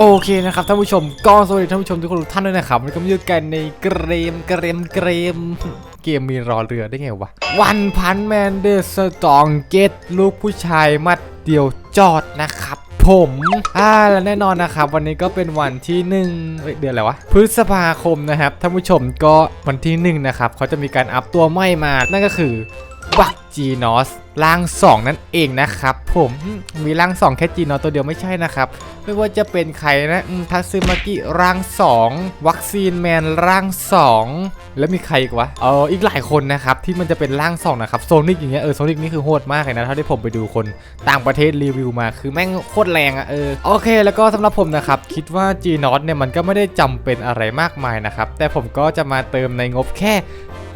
โอเคนะครับท่านผู้ชมก็สวัสดีท่านผู้ชมทุกคนทุกท่านด้วยนะครับวันนี้ก็มาอยู่กันในเกมเกมเกมเกมมีรอเรือได้ไงวะวันพันแมนเดอร์สตองเกตลูกผู้ชายมัดเดียวจอดนะครับผมอ่าและแน่นอนนะครับ วันนี้ก็เป็นวันที่หนึ่งเดือนอะไรวะพฤษภาคมนะครับท่านผู้ชมก็วันที่หนึ่งนะครับเขาจะมีการอัพตัวใหม่มา นั่นก็คือ บักจีนอสร่าง 2 นั่นเองนะครับ ผมมีร่าง 2 แค่จีนอสตัวเดียวไม่ใช่นะครับ ไม่ว่าจะเป็นใครนะทัซึมากิร่าง 2 วัคซีนแมนร่าง 2 แล้วมีใครอีกวะเอออีกหลายคนนะครับ ที่มันจะเป็นร่าง 2 นะครับโซนิกอย่างเงี้ยเออโซนิกนี่คือโหดมากเลยนะเท่าที่ผมไปดูคนต่างประเทศรีวิวมาคือแม่งโคตรแรงอะเออโอเค แล้วก็สำหรับผมนะครับคิดว่า G n o t เนี่ยมันก็ไม่ได้จำเป็นอะไรมากมายนะครับแต่ผมก็จะมาเติมในงบแค่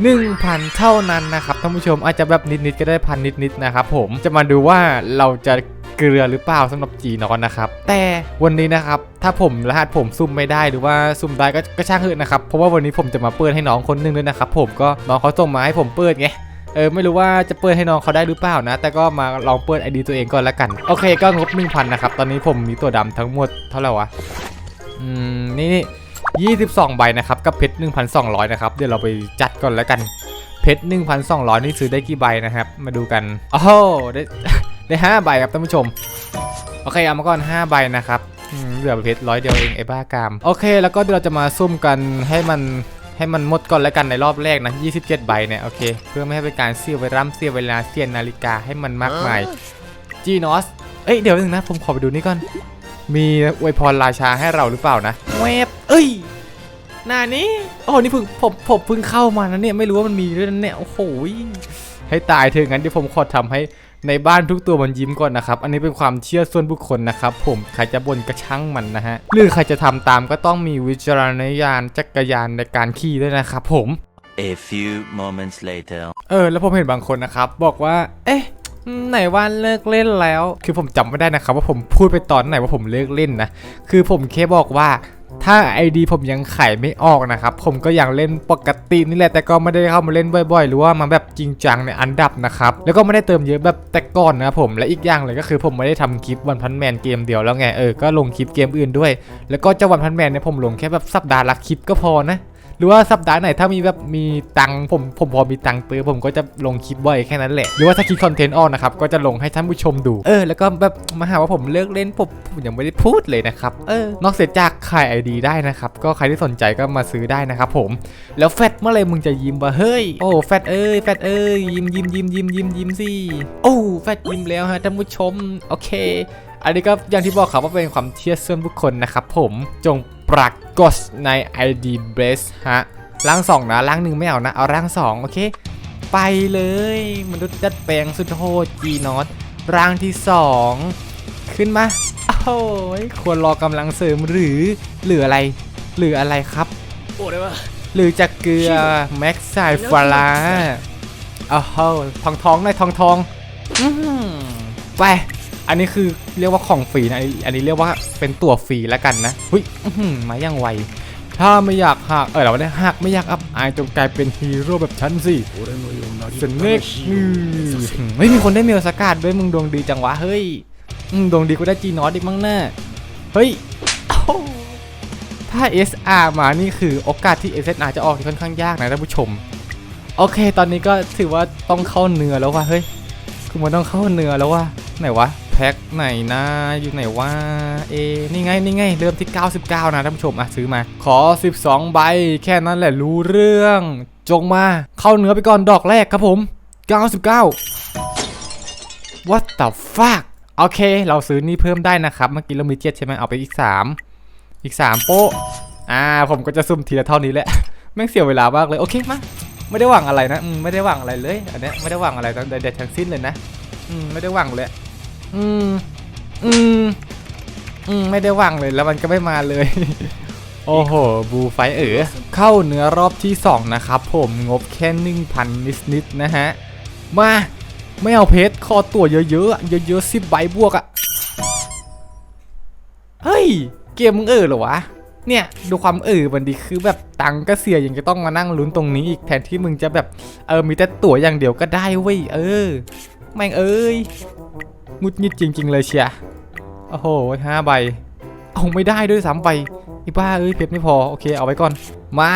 1,000 เท่านั้นนะครับท่านผู้ชมอาจจะแบบนิดๆก็ได้พันนิดๆนะครับผมจะมาดูว่าเราจะเกลือหรือเปล่าสำหรับจีนอนนะครับ แต่วันนี้นะครับ ถ้าผมรหัสผมซุ่มไม่ได้หรือว่าซุ่มได้ก็กช่างเถอะนะครับ เพราะว่าวันนี้ผมจะมาเปิดให้น้องคนหนึงด้วยนะครับ ผมก็น้องเขาส่งมาให้ผมเปิดไงเออไม่รู้ว่าจะเปิดให้น้องเขาได้หรือเปล่านะ แต่ก็มาลองเปิดไอดีตัวเองก่อนละกัน โอเคก็งบ 1,000 นะครับ ตอนนี้ผมมีตัวดำทั้งหมดเท่าไหร่วะอืมนี่นี่ 22 ใบนะครับกับเพชร 1,200 นะครับ เดี๋ยวเราไปจัดก่อนแล้วกัน เพชร 1,200 นี่ซื้อได้กี่ใบนะครับ มาดูกัน โอ้โหได้ได้ 5 ใบครับท่านผู้ชม โอเคเอามาก่อน 5 ใบนะครับอืมเหลือเพชรร้อยเดียวเองไอ้บ้ากาม โอเค แล้วก็เดี๋ยวเราจะมาซุ่มกันให้มันให้มันหมดก่อนแล้วกันในรอบแรกนะ 27 ใบเนี่ย โอเค เพื่อไม่ให้เป็นการเสียเวลาเสียเวลาเสียนาฬิกาให้มันมากมายจีนอสเอ้ยเดี๋ยวนึงนะผมขอไปดูนี่ก่อน มีอวยพรราชาให้เราหรือเปล่านะเวบเอ้ยหน้านี้โอ้นี่เพิ่งผมผมเพิ่งเข้ามานะเนี่ยไม่รู้ว่ามันมีด้วยนะเนี่ยโอ้โหยให้ตายเถอะงั้นเดี๋ยวผมขอทำให้ในบ้านทุกตัวมันยิ้มก่อนนะครับ อันนี้เป็นความเชื่อส่วนบุคคลนะครับ ผมใครจะบ่นกระช่างมันนะฮะหรือใครจะทำตามก็ต้องมีวิจารณญาณจักรยานในการขี่ด้วยนะครับผม A few moments later. เออ แล้วผมเห็นบางคนนะครับ บอกว่า เอ๊ะ ไหนว่าเลิกเล่นแล้ว คือผมจำไม่ได้นะครับว่าผมพูดไปตอนไหนว่าผมเลิกเล่นนะ คือผมแค่บอกว่าถ้า ID ผมยังไขไม่ออกนะครับ ผมก็ยังเล่นปกตินี่แหละแต่ก็ไม่ได้เข้ามาเล่นบ่อยๆ หรือว่ามาแบบจริงจังในอันดับนะครับแล้วก็ไม่ได้เติมเยอะแบบแต่ก่อนนะผมและอีกอย่างเลยก็คือผมไม่ได้ทำคลิปวันพันแมนเกมเดียวแล้วไงเออก็ลงคลิปเกมอื่นด้วย แล้วก็เจ้าวันพันแมนเนี่ยผมลงแค่แบบสัปดาห์ละคลิปก็พอนะ รือว่าสัปดาห์ไหนถ้ามีแบบมีตังผมผมพอมีตังเติมผมก็จะลงคลิปบ่อยแค่นั้นแหละหรือว่าถ้าคิดคอนเทนต์ออกนะครับก็จะลงให้ท่านผู้ชมดูเออแล้วก็แบบมาหาว่าผมเลิกเล่นผมผมยังไม่ได้พูดเลยนะครับเออนอกเสียจากขายไอดีได้นะครับก็ใครที่สนใจก็มาซื้อได้นะครับผมแล้วแฟดเมื่อไหรมึงจะยิ้มวะเฮ้ยโอ้แฟดเอ้ยแฟดเอ้ยยิ้มยิ้มยิ้มยิ้มยิ้มยิ้มสิโอ้แฟดยิ้มแล้วฮะท่านผู้ชมโอเค อันนี้ก็อย่างที่บอกครับว่าเป็นความเชื่อส่วนบุคคลนะครับผมจง ปรากฏใน ID b r e s ฮะร่างสองนะร่างหนึ่งไม่เอานะ เอาร่างสองโอเค ไปเลยมนุษย์ดัดแปลงสุดโหดจีนอตร่างที่สองขึ้นมาโอ้ยควรรอกำลังเสริมหรือหรืออะไร หรืออะไรครับ俺はหรือจะเกลือแม็กไซฟาราอ้าวทองทองหน่อยทองทองอื้อหือไป อันนี้คือเรียกว่าของฟรีนะ อันนี้เรียกว่าเป็นตั๋วฟรีแล้วกันนะหุ้ยมาอย่งไว ถ้าไม่อยากหัก เออเราได้หักไม่อยากอับอายจงกลายเป็นฮีโร่แบบฉันสิสเนกไม่มีคนได้เมลสกัดด้วยมึงดวงดีจังวะ เฮ้ยดวงดีกูได้จีนอสอีกมั้งแน่เฮ้ยถ้า SR มานี่คือโอกาสที่ SR จะออกค่อนข้างยากนะท่านผู้ชม โอเค ตอนนี้ก็ถือว่าต้องเข้าเนื้อแล้วว่ะเฮ้ยคือมันต้องเข้าเนื้อแล้วว่ะไหนวะ แพ็คไหนนะอยู่ไหนวะเอนี่ไงนี่ไงเริ่มที่ 99 นะท่านผู้ชมอะซื้อมา ขอ 12 ใบ แค่นั้นแหละรู้เรื่อง จงมาเข้าเนื้อไปก่อนดอกแรกครับผม 99 What the fuck โอเค เราซื้อนี่เพิ่มได้นะครับ เมื่อกี้เรามีเจ็ดใช่ไหมเอาไปอีก 3 อีก 3 โป๊ะอ่าผมก็จะซุ่มทีละเท่านี้แหละแม่งเสียเวลามากเลยโอเคมาไม่ได้หวังอะไรนะไม่ได้หวังอะไรเลย อันนี้ไม่ได้หวังอะไรตั้งแต่ทั้งสิ้นเลยนะอืไม่ได้หวังเลย อืม อืม อืม ไม่ได้หวังเลยแล้วมันก็ไม่มาเลย โอ้โห บูไฟเอ๋อเข้าเนื้อรอบที่ 2 นะครับผมงบแค่ 1,000 นิดๆนะฮะ มา ไม่เอาเพชรคอตัวเยอะๆอะเยอะๆสิบใบบวกอะเฮ้ย เกมมึงเออเหรอวะ เนี่ย ดูความเออมันดีคือแบบตังค์ก็เสียยังจะต้องมานั่งลุ้นตรงนี้อีกแทนที่มึงจะแบบ เออมีแต่ตั๋วอย่างเดียวก็ได้เว้ยเออแม่งเอ้ย งุดงิดจริง ๆ เลยเชียโอ้โหห้าใบ เอาไม่ได้ด้วยซ้ำไปอ้บ้าเอ้ยเพชรไม่พอโอเคเอาไว้ก่อน มา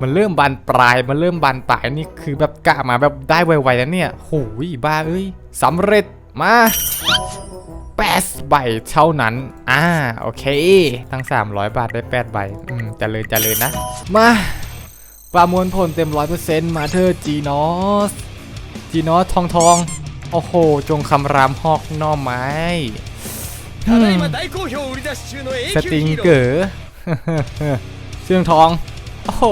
มันเริ่มบานปลาย มันเริ่มบานปลายนี่คือแบบกะมาแบบได้ไวๆแล้วเนี่ยโหยบ้าเอ้ยสำเร็จมาแปดใบเท่านั้น อ่า โอเคตั้ง 300 บาทได้8ใบ อืมเจริญเจริญนะ มา ประมวลผลเต็ม 100%มาเธอจีนอส จีนอสทองทอง โอ้โห จงคำรามหอกน่อไม้สติงเก๋อเชื่องทอง โอ้โห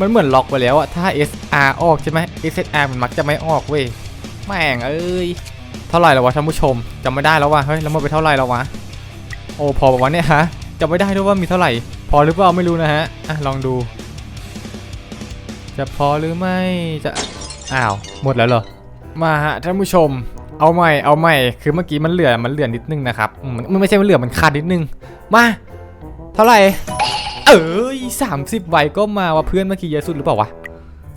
มันเหมือนล็อกไปแล้วอะถ้า SR ออกใช่ไหม SR มันมักจะไม่ออกเว้ย แม่งเอ้ย เท่าไหร่แล้ววะท่านผู้ชมจำไม่ได้แล้ววะ เฮ้ย แล้วมันไปเท่าไหร่แล้ววะ โอ้ พอแบบว่านี่ฮะจำไม่ได้ด้วยว่ามีเท่าไหร่ พอหรือเปล่าไม่รู้นะฮะ อะ ลองดู จะพอหรือไม่ จะ อ้าว หมดแล้วเหรอ มาฮะท่านผู้ชม เอาใหม่เอาใหม่คือเมื่อกี้มันเหลือมันเหลือนิดนึงนะครับมันมันไม่ใช่มันเหลือมันขาดนิดนึง มา เท่าไหร่ เอ้ยสามสิบใบก็มาว่าเพื่อนเมื่อกี้เยอะสุดหรือเปล่าวะ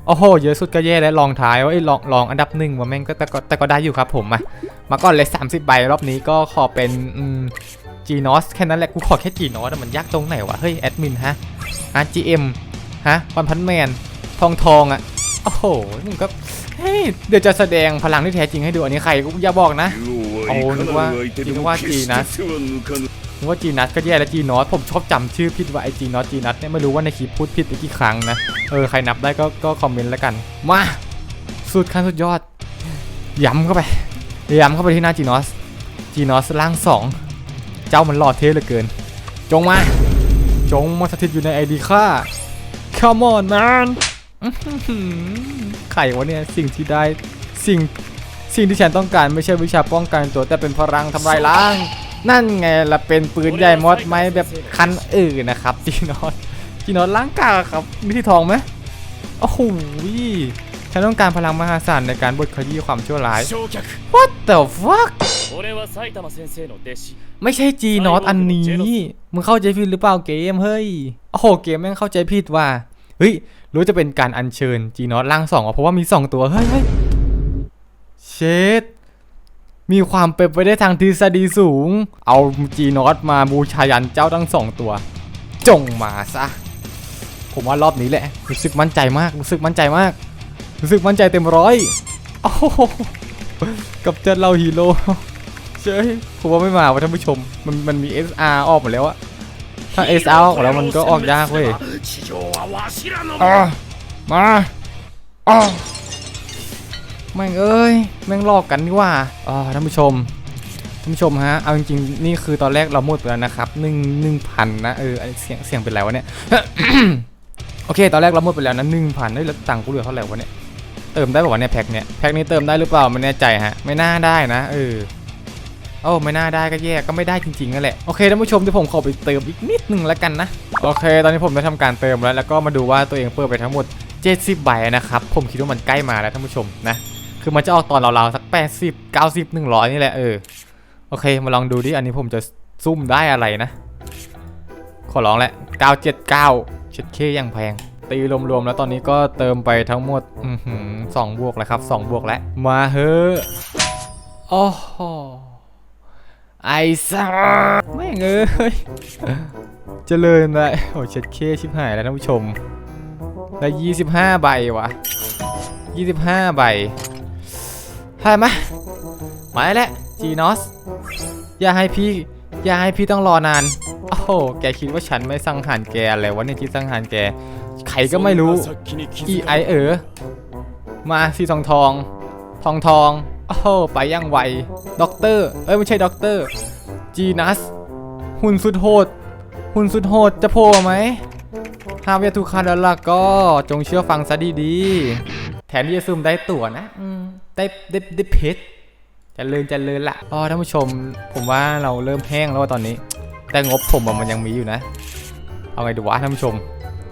โอ้โหเยอะสุดก็แย่แล้วลองท้ายว่าไอ้ลองลองอันดับหนึ่งว่าแม่งก็แต่ก็แต่ก็ได้อยู่ครับผมมามาก่อนเลย30ใบรอบนี้ก็ขอเป็นอืม Gnos แค่นั้นแหละกูขอแค่ Gnos อะมันยากตรงไหนวะเฮ้ยแอดมินฮะ RGM ฮะวันพันแมนทองทองอะ โอ้โหมึงก็เฮ้ยเดี๋ยวจะแสดงพลังที่แท้จริงให้ดูอันนี้ใครก็อย่าบอกนะおนึกว่านึกว่าจีนัสนึกว่าจีนัทก็แย่แล้วจีนอสผมชอบจำชื่อผิดว่าไอจีนอสจีนัทเนี่ยไม่รู้ว่าในคลิปพูดผิดไปกี่ครั้งนะเออใครนับได้ก็ก็คอมเมนต์แล้วกันมาสุดขั้นสุดยอดย้ำเข้าไปย้ำเข้าไปที่หน้าจีนอสจีนอสล่างสองเจ้ามันหล่อเท่เหลือเกิน จงมาจงมาสถิตอยู่ในไอดีค่า come on man อื้อหือ ไข่วะเนี่ยสิ่งที่ได้สิ่งสิ่งที่ฉันต้องการไม่ใช่วิชาป้องกันตัวแต่เป็นพลังทำลายล้าง นั่นไงล่ะเป็นปืนใหญ่มอดไหมแบบคันอื่นนะครับจีนอนจีนอนล้างกาครับมีที่ทองไหมโอ้โหฉันต้องการพลังมหาศาลในการบดขยี้ความชั่วร้าย What the fuck ไม่ใช่จีนอตอันนี้ มึงเข้าใจผิดหรือเปล่าเกมเฮ้ย โอ้โหเกมแม่งเข้าใจผิดว่ะ เฮ้ยรู้จะเป็นการอัญเชิญจีนอสล่างสองอะเพราะว่ามีสองตัวเฮ้ยเฮ้ยเชดมีความเป็นไปได้ทางทฤษฎีสูง เอาจีนอสมาบูชายันเจ้าทั้งสองตัว จงมาซะ ผมว่ารอบนี้แหละ รู้สึกมั่นใจมาก รู้สึกมั่นใจมาก รู้สึกมั่นใจเต็มร้อยโอ้กับเจ้าเราฮีโร่เจ้ยผมว่าไม่มาว่ะท่านผู้ชม มันมันมี SR ออกหมดแล้วอะ ถ้าเอสเอาแล้วมันก็ออกยากเว้ยมาแม่งเอ้ยแม่งหลอกกันนี่ว่าอ๋ท่านผู้ชมท่านผู้ชมฮะเอาจริงๆนี่คือตอนแรกเราหมดไปแล้วนะครับหนึ่งหนึ่งพันนะเออเสียงเสียงเป็นแล้วะเนี่ยโอเค ตอนแรกเราหมดไปแล้วนะหนึ่งพันได้แล้วตังกูเหลือเท่าไหร่วะเนี่ยเติมได้ป่าวเนี่ยแพ็กเนี่ยแพ็กนี้เติมได้หรือเปล่าไม่แน่ใจฮะไม่น่าได้นะเออ โอ้ไม่น่าได้ก็แย่ก็ไม่ได้จริงๆนั่นแหละโอเคท่านผู้ชมที่ผมขอไปเติมอีกนิดนึงแล้วกันนะโอเค ตอนนี้ผมได้ทำการเติมแล้วแล้วก็มาดูว่าตัวเองเปิดไปทั้งหมด 70ใบนะครับผมคิดว่ามันใกล้มาแล้วท่านผู้ชมนะคือมันจะออกตอนเราๆสัก 80 90 100 นี่แหละเออโอเคมาลองดูดิอันนี้ผมจะซุ่มได้อะไรนะ ขอร้องแหละ 979เช็ดเคยังแพง ตีรวมๆแล้วตอนนี้ก็เติมไปทั้งหมดอือหือสองบวกแล้วครับสองบวกแล้ว มาเฮ้อโอ้โห ไอ้สัสแม่งเอ้ยเจริญเลยโอ้เช็ดเคชิบหายแล้วท่านผู้ชมได้25ใบวะ25ใบให้มามาแล้วจีนอส อย่าให้พี่ อย่าให้พี่ต้องรอนาน โอ้โห แกคิดว่าฉันไม่สังหารแกอะไรวะเนี่ยที่สังหารแก ใครก็ไม่รู้ อีไอเออ มาสีทองทอง ทองทอง โอ้ไปย่างไวด็อกเตอร์ เอ้ย ไม่ใช่ด็อกเตอร์ จีนัส หุ่นสุดโหด หุ่นสุดโหดจะโผล่ไหมหาเวทุกคาแล้วล่ะก็จงเชื่อฟังซะดีๆแทนที่จะซุ่มได้ตั๋วนะได้ได้ได้เพชรจะเลินจะเลินละอ๋อท่านผู้ชม ผมว่าเราเริ่มแห้งแล้วตอนนี้ แต่งบผมมันยังมีอยู่นะ เอาไงดูวะท่านผู้ชม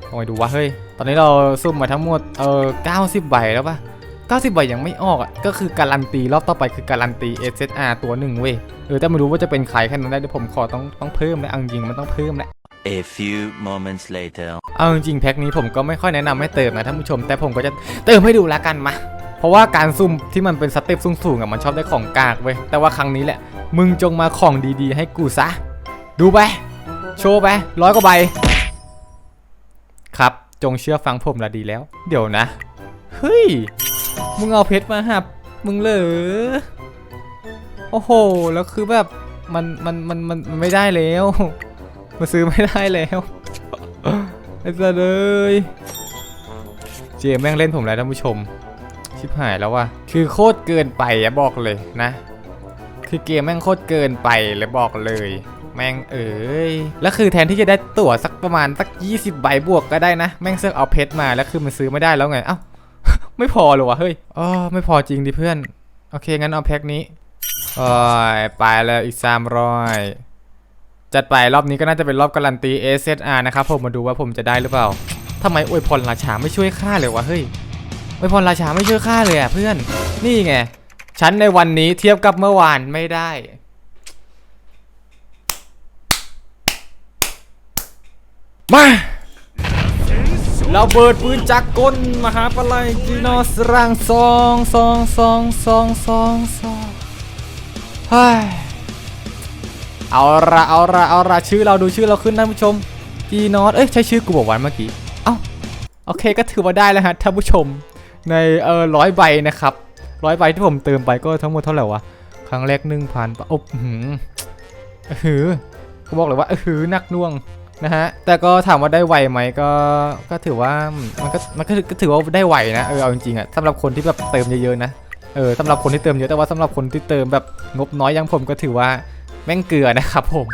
เอาไงดูวะเฮ้ย ตอนนี้เราซุ่มมาทั้งหมดเออ90ใบแล้วปะ 90ใบยังไม่ออกอะก็คือการันตีรอบต่อไปคือการันตี SSR ตัวหนึ่งเว้ยเออแต่ไม่รู้ว่าจะเป็นใครแค่นั้นได้เดี๋ยวผมขอต้องต้องเพิ่มแล้วเอาจริงๆมันต้องเพิ่มแหละ A few moments later. เอาจริงๆแพ็คนี้ผมก็ไม่ค่อยแนะนำให้เติมนะท่านผู้ชม แต่ผมก็จะเติมให้ดูแล้วกันมาเพราะว่าการซุ่มที่มันเป็นสเต็ปสูงๆอะมันชอบได้ของกากเว้ยแต่ว่าครั้งนี้แหละ มึงจงมาของดีๆ ให้กูซะ ดูไป โชว์ไปร้อยกว่าใบครับจงเชื่อฟังผมละดีแล้ว เดี๋ยวนะ เฮ้ย มึงเอาเพชรมาหับ มึงเหรอ โอ้โห แล้วคือแบบมันมันมันมันมันไม่ได้แล้ว มาซื้อไม่ได้แล้วไอ้สัสเลยเจมแม่งเล่นผมแล้วท่านผู้ชม ชิบหายแล้วว่ะ คือโคตรเกินไปอะบอกเลยนะ คือเกมแม่งโคตรเกินไปเลยบอกเลย แม่งเอ้ยแล้วคือแทนที่จะได้ตั๋วสักประมาณสัก 20 ใบบวกก็ได้นะ แม่งเสือกเอาเพชรมาแล้วคือมันซื้อไม่ได้แล้วไง เอ้า ไม่พอเลยวะเฮ้ยอ๋อไม่พอจริงดิเพื่อน โอเค งั้นเอาแพ็คนี้โอ้ยไปแล้วอีก300จัดไปรอบนี้ก็น่าจะเป็นรอบการันตี SSR นะครับผมมาดูว่าผมจะได้หรือเปล่าทำไมอวยพรราชาไม่ช่วยข้าเลยวะเฮ้ยอวยพรราชาไม่ช่วยข้าเลยอะเพื่อนนี่ไงฉันในวันนี้เทียบกับเมื่อวานไม่ได้มา เราเบิดปืนจักรกลมหาปลัยจีโนสรังสองสองสองสองสองสองเฮ้ยเอาละเอาละเอาละชื่อเราดูชื่อเราขึ้นท่านผู้ชมจีนอสเอ้ยใช่ชื่อกูบอกวันเมื่อกี้เอ้าโอเคก็ถือว่าได้แล้วฮะท่านผู้ชมในเออร้อยใบนะครับร้อยใบที่ผมเติมไปก็ทั้งหมดเท่าไหร่วะครั้งแรกหนึ่งพันโอ้โหอื้อหือเขาบอกเลยว่าเออหือนักน่วง นะฮะ แต่ก็ถามว่าได้ไวไหมก็ ก็ถือว่ามันก็มันก็ถือว่าได้ไวนะ เออ เอาจริงๆอะสำหรับคนที่แบบเติมเยอะๆนะ เออสำหรับคนที่เติมเยอะ แต่ว่าสำหรับคนที่เติมแบบงบน้อยอย่างผมก็ถือว่าแม่งเกลือนะครับผม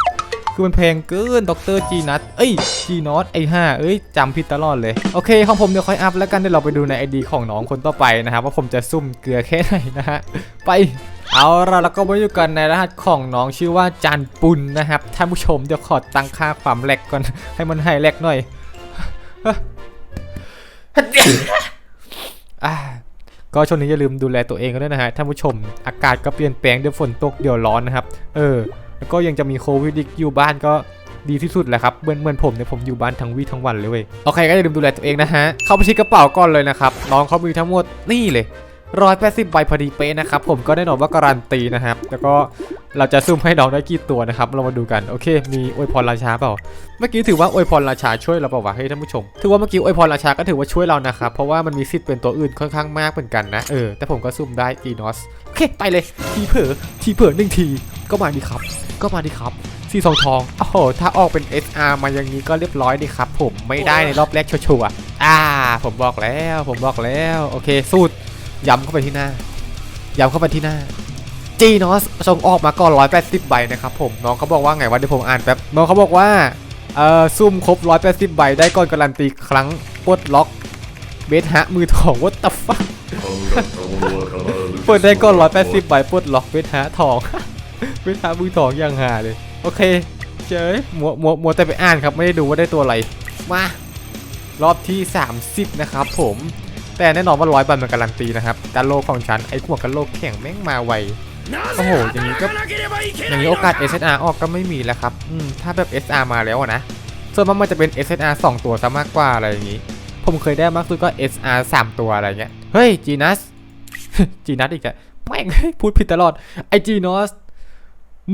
คือมันเพลงเกินด็อกเตอร์จีนัทเอ้ยจีนอตไอห่าเอ้ยจำผิดตลอดเลย โอเคของผมเดี๋ยวค่อยอัพแล้วกันเดี๋ยวเราไปดูในไอดีของน้องคนต่อไปนะครับว่าผมจะซุ่มเกลือแค่ไหนนะฮะไปเอาละแล้วก็มาอยู่กันในรหัสของน้องชื่อว่าจันปุณนะครับท่านผู้ชมเดี๋ยวขอตั้งค่าความแหลกก่อนให้มันให้แหลกหน่อยก็ช่วงนี้อย่าลืมดูแลตัวเองกันด้วยนะฮะท่านผู้ชม อากาศก็เปลี่ยนแปลงเดี๋ยวฝนตกเดี๋ยวร้อนนะครับ เออ แล้วก็ยังจะมีโควิดอีกอยู่บ้านก็ดีที่สุดแหละครับเหมือนเหมือนผมเนี่ยผมอยู่บ้านทั้งวี่ทั้งวันเลยเว้ยโอเคก็อย่าลืมดูแลตัวเองนะฮะเข้าไปที่กระเป๋าก่อนเลยนะครับน้องเขามีทั้งหมดนี่เลยร้อยแปดสิบใบพอดีเป๊ะนะครับผมก็แน่นอนว่าการันตีนะครับ แล้วก็เราจะซุ่มให้น้องได้กี่ตัวนะครับ เรามาดูกันโอเค มีอวยพรราชาเปล่า เมื่อกี้ถือว่าอวยพรราชาช่วยเราเปล่าวะเฮ้ยท่านผู้ชมถือว่าเมื่อกี้อวยพรราชาก็ถือว่าช่วยเรานะครับเพราะว่ามันมีสิทธิ์เป็นตัวอื่นค่อนข้างมากเหมือนกันนะเออแต่ผมก็ซุ่มได้จีนอสโอเคไปเลยทีเผลอทีเผลอหนึ่งทีก็มาดีครับ ก็มาดีครับสีทองทองโอ้โหถ้าออกเป็น SR มาอย่างนี้ก็เรียบร้อยดีครับ ผมไม่ได้ในรอบแรกชัวร์อ่า ผมบอกแล้วผมบอกแล้วโอเคสูตรย้ำเข้าไปที่หน้าย้ำเข้าไปที่หน้าจีนอสส่งออกมาก่อน180 ใบนะครับผมน้องเขาบอกว่าไงวะเดี๋ยวผมอ่านแป๊บน้องเขาบอกว่าเอ่อซุ่มครบ 180 ใบได้ก่อนการันตีครั้งปลดล็อกเบสฮะมือทองวัตตฟักเปิดได้ก่อน180 ใบปลดล็อกเบสฮะทอง เวลามือถอกอย่างหาเลย โอเค เจอมัวมัวมวแต่ไปอ่านครับ ไม่ได้ดูว่าได้ตัวอะไร มารอบที่ 30 นะครับผม แต่แน่นอนว่าร้อยบันมันการันตีนะครับการโลกของฉัน ไอ้พวกการโลกแข่งแม่งมาไวโอ้โห อย่างนี้ก็อย่างนี้โอกาส s อ r ออกก็ไม่มีแล้วครับ อืม ถ้าแบบ SR มาแล้วนะ ส่วนมากมันจะเป็น SSR 2 ตัวซะมากกว่าอะไรอย่างนี้ ผมเคยได้มากสุดก็ SR 3 ตัวอะไรเงี้ย เฮ้ย จีนัส จีนัสอีกแะแม่งพูดผิดตลอด ไอจีนอส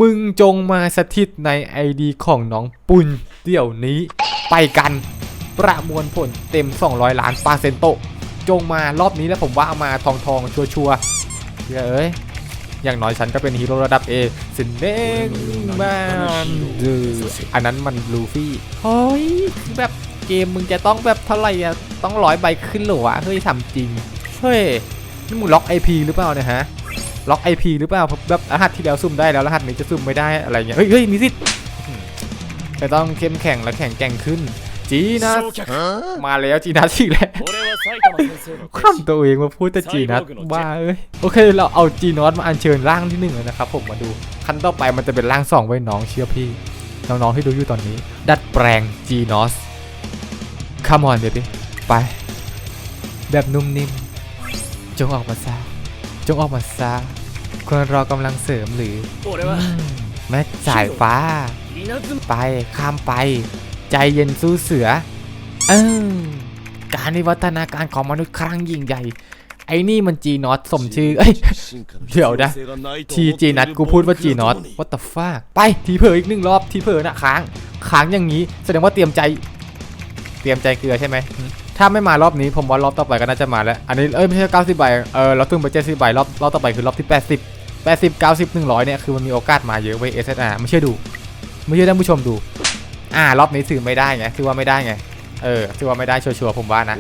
มึงจงมาสถิตใน ID ของน้องปุณเดี๋ยวนี้ ไปกัน ประมวลผลเต็ม 200 ล้านปาเซนโต จงมารอบนี้แล้วผมว่าเอามาทองทองๆชัวชัวเอ้ย อย่างน้อยฉันก็เป็นฮีโร่ระดับ A สินเด้งแมนดืออันนั้นมันลูฟี่เฮ้ยแบบเกมมึงจะต้องแบบเท่าไหร่อะต้องร้อยใบขึ้นหรอวะ เฮ้ยทำจริง เฮ้ย นี่มึงล็อก IP หรือเปล่าเนี่ยฮะ ล็อก IP หรือเปล่าแบบรหัสที่แล้วซุ่มได้แล้วรหัสนี้จะซุ่มไม่ได้อะไรเงี้ยเฮ้ยเฮ้ยมีสิทธิ์จะต้องเข้มแข็งและแข็งแกร่งขึ้น จีนัสมาแล้วจีนัสอีกแล้วข้ามตัวเองมาพูดแต่จีนัสว่าเอ้ยโอเค เราเอาจีนอสมาอัญเชิญร่างที่หนึ่งเลยนะครับผมมาดูขั้นต่อไปมันจะเป็นร่างสองไว้น้องเชื่อพี่น้องๆที่ดูอยู่ตอนนี้ ดัดแปลงจีนอสคัมออนเบบี้ไป แบบนุ่มนิ่มจงออกมาซะ จงออกมาซะควรรอกำลังเสริมหรือแม่สายฟ้า ไปข้ามไป ใจเย็นสู้เสือ เออการวิวัฒนาการของมนุษย์ครั้งยิ่งใหญ่ ไอ้นี่มันจีนอตสมชื่อเดี๋ยวนะ ทีจีนัดกูพูดว่าจีนอตวัตฟากไปทีเพออีกหนึ่งรอบทีเพอนะค้าง ค้างอย่างนี้ แสดงว่าเตรียมใจ เตรียมใจเกลือใช่ไหม ถ้าไม่มารอบนี้ผมว่ารอบต่อไปก็น่าจะมาแล้ว อันนี้เอ้ยไม่ใช่90ใบเออเราตึงไป70ใบรอบรอบต่อไปคือรอบที่80 80 90 100เนี่ยคือมันมีโอกาสมาเยอะเว้ย SSR ไม่เชื่อดู ไม่เชื่อท่านผู้ชมดู อ่ารอบนี้ซื้อไม่ได้ไงซื้อว่าไม่ได้ไงเออซื้อว่าไม่ได้ชัวร์ๆผมว่านะ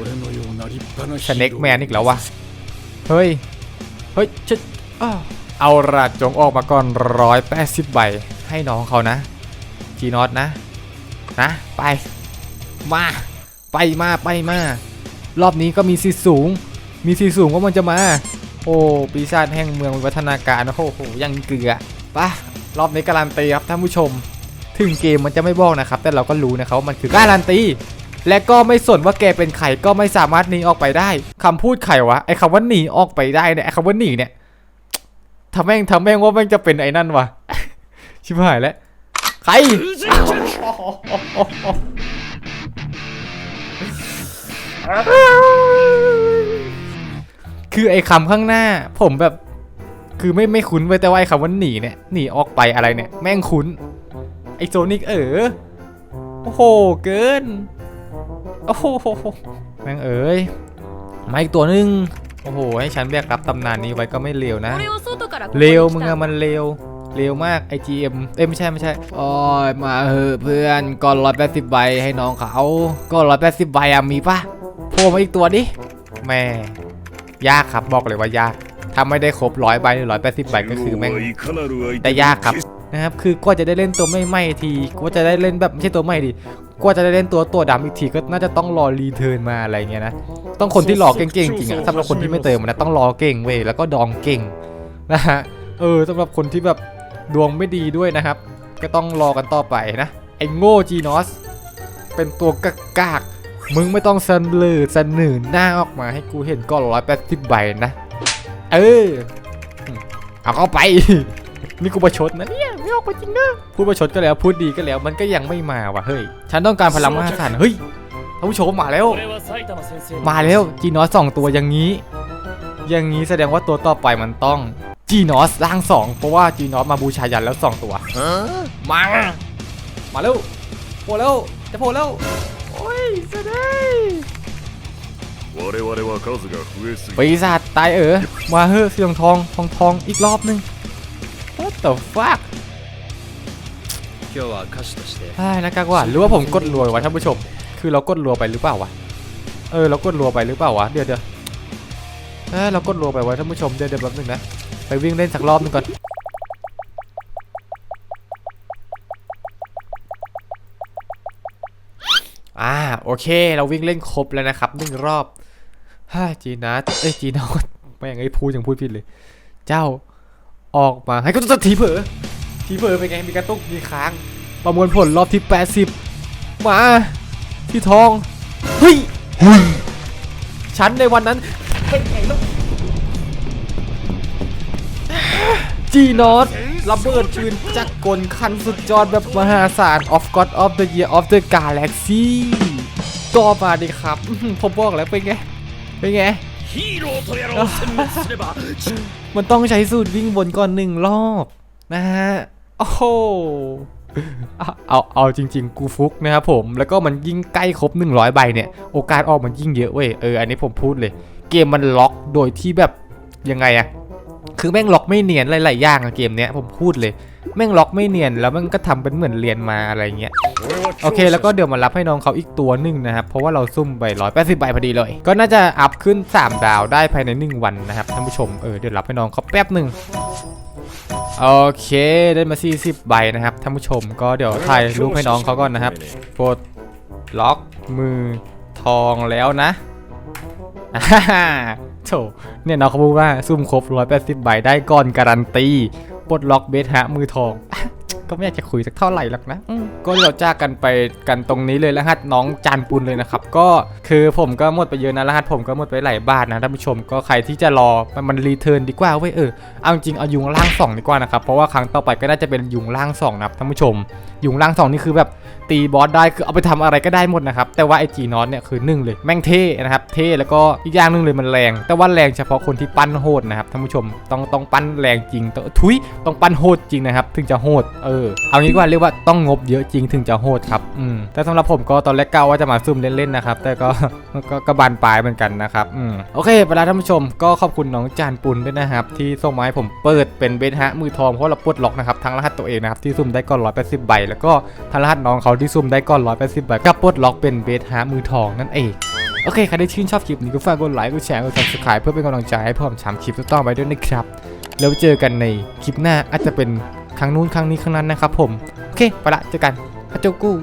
สเน็กแมนอีกแล้ววะเฮ้ยเฮ้ยชดอ้าวเอาละจงออกมาก่อนร้อยแปดสิบใบให้น้องเขานะจีนอตนะนะไปมา ไปมาไปมารอบนี้ก็มีสีสูง มีสีสูงว่ามันจะมา โอ้ปีศาจแห่งเมืองวิวัฒนาการโอ้โหยังเกลือปะรอบนี้การันตีครับท่านผู้ชม ถึงเกมมันจะไม่บอกนะครับ แต่เราก็รู้นะครับว่ามันคือการันตีและก็ไม่สนว่าแกเป็นใครก็ไม่สามารถหนีออกไปได้คำพูดใครวะไอ้คำว่าหนีออกไปได้เนี่ยไอ้คำว่าหนีเนี่ยทำแม่งทำแม่งว่าแม่งจะเป็นไอ้นั่นวะชิบหายแล้วใคร คือไอ้คำข้างหน้า ผมแบบ คือไม่ไม่คุ้นไปแต่ว่าไอ้คำว่าหนีเนี่ยหนีออกไปอะไรเนี่ย แม่งคุ้น ไอ้โซนิกเออโอ้โหเกินโอ้โหแม่งเอ๋ยมาอีกตัวนึงโอ้โห ให้ฉันแบกรับตำนานนี้ไว้ก็ไม่เลวนะเร็วมึงอะมันเร็วเร็วมากไอจีเอ็มเอ้ยไม่ใช่ไม่ใช่โอ้อมาเออเพื่อนก่อนร้อยแปดสิบใบให้น้องเขาก่อนร้อยแปดสิบใบอะมีปะ ล่มาอีกตัวดิแม่ยากครับบอกเลยว่ายากถ้าไม่ได้ครบร้อยใบหรือร้อยแปดสิบใบก็คือแม่งแต่ยากครับนะครับคือกว่าจะได้เล่นตัวไม่ไหม้ทีกว่าจะได้เล่นแบบไม่ใช่ตัวไหม้ดิกว่าจะได้เล่นตัวตัวดำอีกทีก็น่าจะต้องรอรีเทิร์นมาอะไรเงี้ยนะต้องคนที่รอเก่งๆจริงอะสำหรับคนที่ไม่เติมนะต้องรอเก่งเว้ยแล้วก็ดองเก่งนะฮะเออสำหรับคนที่แบบดวงไม่ดีด้วยนะครับ ก็ต้องรอกันต่อไปนะไอ้โง่จีนอสเป็นตัวกากากๆ มึงไม่ต้องสันลือสันหนืนหน้าออกมาให้กูเห็นก็ร้อยแปดสิบใบนะ เออ เอาเข้าไป นี่กูประชดนะเนี่ยไม่ออกไปจริงเนอะพูดประชดก็แล้วพูดดีก็แล้วมันก็ยังไม่มาว่ะเฮ้ย ฉันต้องการพลังมหาศาลเฮ้ยท่านผู้ชมมาแล้ว มาแล้วจีนอสสองตัวอย่างนี้ อย่างนี้แสดงว่าตัวต่อไปมันต้องจีนอสร่างสองเพราะว่าจีนอสมาบูชายันแล้วสองตัวมามาแล้วโผล่แล้วจะโผล่แล้ว โอ้ยจะได้ปีศาจตายเออมาเฮ้อเสีทองทองทองทองอีกรอบนึง What the fuck ใช่นะกากว่าหรือว่าผมกดรัวไวะท่านผู้ชม คือเรากดรัวไปหรือเปล่าวะ เออเรากดรัวไปหรือเปล่าวะ เดี๋ยวเดี๋ยวเออเรากดรัวไปไว้ท่านผู้ชมเดี๋ยวเดี๋ยวแป๊บนึงนะ ไปวิ่งเล่นสักรอบนึงก่อน โอเค เราวิ่งเล่นครบแล้วนะครับหนึ่งรอบฮ่าจีนัสเอ้ยจีนอสไม่อย่างไอ้พูดยังพูดผิดเลย เจ้าออกมาให้ก็ต้องทีเผลอทีเผลอเป็นไงมีกระตุกมีค้าง ประมวลผลรอบที่ 80 มาที่ทองเฮ้ยฉันในวันนั้นเป็นไงลูกจีนอสระเบิดปืนจักรกลคันสุดยอดแบบมหาศาล of God of the Year of the Galaxy ก็มาดิครับ ผมบอกแล้วเป็นไง เป็นไง มันต้องใช้สูตรวิ่งบนก่อนหนึ่งรอบนะฮะ โอ้โหเอา เอาจริง ๆ กูฟุกนะครับผม แล้วก็มันยิ่งใกล้ครบ 100 ใบเนี่ย โอกาสออกมันยิ่งเยอะเว้ย เออ อันนี้ผมพูดเลย เกมมันล็อกโดยที่แบบยังไงอะคือแม่งล็อกไม่เนียนหลาย ๆ อย่างอะเกมเนี้ยผมพูดเลย แม่งล็อกไม่เนียนแล้วมันก็ทำเป็นเหมือนเรียนมาอะไรเงี้ยโอเค แล้วก็เดี๋ยวมารับให้น้องเขาอีกตัวหนึ่งนะครับ เพราะว่าเราซุ่มไปร้อยแปดสิบใบพอดีเลย ก็น่าจะอัพขึ้น 3 ดาวได้ภายใน 1 วันนะครับท่านผู้ชมเออเดี๋ยวรับให้น้องเขาแป๊บหนึ่งโอเคได้มา 40 ใบนะครับท่านผู้ชมก็เดี๋ยวถ่ายรูปให้น้องเขาก่อนนะครับปลดล็อกมือทองแล้วนะอ่าฮ่าโถเนี่ยน้องเขาพูดว่าซุ่มครบ180ใบได้ก่อนการันตี ปลดล็อกเบสฮะมือทอง ก็ไม่อยากจะคุยสักเท่าไหร่หรอกนะ ก็เราจ้ากันไปกันตรงนี้เลยรหัสน้องจานปุนเลยนะครับ ก็คือผมก็หมดไปเยอะนะรหัสผมก็หมดไปหลายบาทนะท่านผู้ชมก็ใครที่จะรอมันมันรีเทิร์นดีกว่าเว้ยเออเอาจริงเอายุงล่างสองดีกว่านะครับเพราะว่าครั้งต่อไปก็น่าจะเป็นยุงล่างสองนะครับท่านผู้ชม ยุงล่างสองนี่คือแบบ ตีบอสได้คือเอาไปทำอะไรก็ได้หมดนะครับ แต่ว่าไอจีนอตเนี่ยคือหนึ่งเลยแม่งเท่นะครับ เท่แล้วก็อีกอย่างหนึงเลยมันแรง แต่ว่าแรงเฉพาะคนที่ปั้นโหดนะครับท่านผู้ชมต้องต้องปั้นแรงจริงต้องทุยต้องปั้นโหดจริงนะครับ ถึงจะโหดเออเอางี้กว่าเรียกว่าต้องงบเยอะจริงถึงจะโหดครับอืมแต่สำหรับผมก็ตอนแรกก้าว่าจะมาซุ่มเล่นๆนะครับแต่ก็ก็กบานปลายเหมือนกันนะครับอืมโอเคเวลาท่านผู้ชมก็ขอบคุณน้องจานปุนด้วยนะครับที่ส่งมาให้ผมเปิดเป็นเบสฮะมือทองเพราะเราปลดล็อกนะครับทั้งรหัสตัวเองนะครับที่ซุ่มได้ก่อน180ใบแล้วก็ทั้งรหัสน้องเขาที่ซุ่มได้ก่อน 180ใบก็ปลดล็อกเป็นเบสฮามือทองนั่นเอง โอเค ใครได้ชื่นชอบคลิปนี้ก็ฝากกดไลค์ กดแชร์ กดซับสไคร b e เพื่อเป็นกำลังใจให้ผมทำคลิปต่อไปด้วยนะครับ แล้วเจอกันในคลิปหน้าอาจจะเป็นครั้งนู้นครั้งนี้ครั้งนั้นนะครับผม โอเค ไปละ เจอกันพระเจ้ากู้